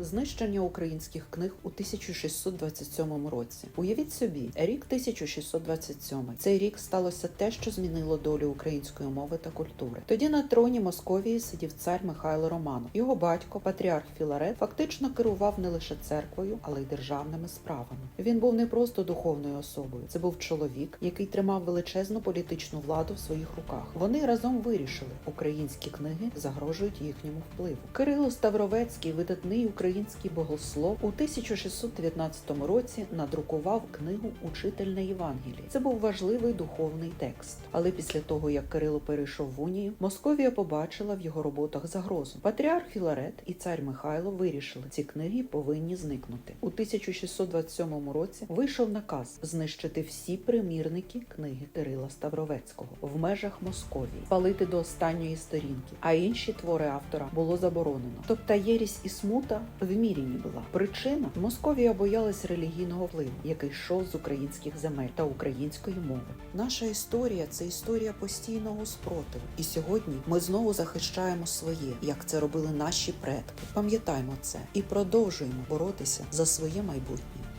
знищення українських книг у 1627 році. Уявіть собі, рік 1627. Цей рік сталося те, що змінило долю української мови та культури. Тоді на троні Московії сидів цар Михайло Романов. Його батько, патріарх Філарет, фактично керував не лише церквою, але й державними справами. Він був не просто духовною особою. Це був чоловік, який тримав величезну політичну владу в своїх руках. Вони разом вирішили, українські книги загрожують їхньому впливу. Кирило Ставровецький, видатний український богослов, у 1619 році надрукував книгу Учительне Євангеліє. Це був важливий духовний текст. Але після того, як Кирило перейшов в унію, Московія побачила в його роботах загрозу. Патріарх Філарет і цар Михайло вирішили, ці книги повинні зникнути. У 1627 році вийшов наказ знищити всі примірники книги Кирила Ставровецького в межах Московії, палити до останньої сторінки, а інші твори автора було заборонено. Тобто єрість і смута вміряні була. Причина Московія боялась релігійного впливу, який йшов з українських земель та української мови. Наша історія це історія постійного спротиву. І сьогодні ми знову захищаємо своє, як це робили наші предки. Пам'ятаймо це і продовжуємо боротися за своє майбутнє.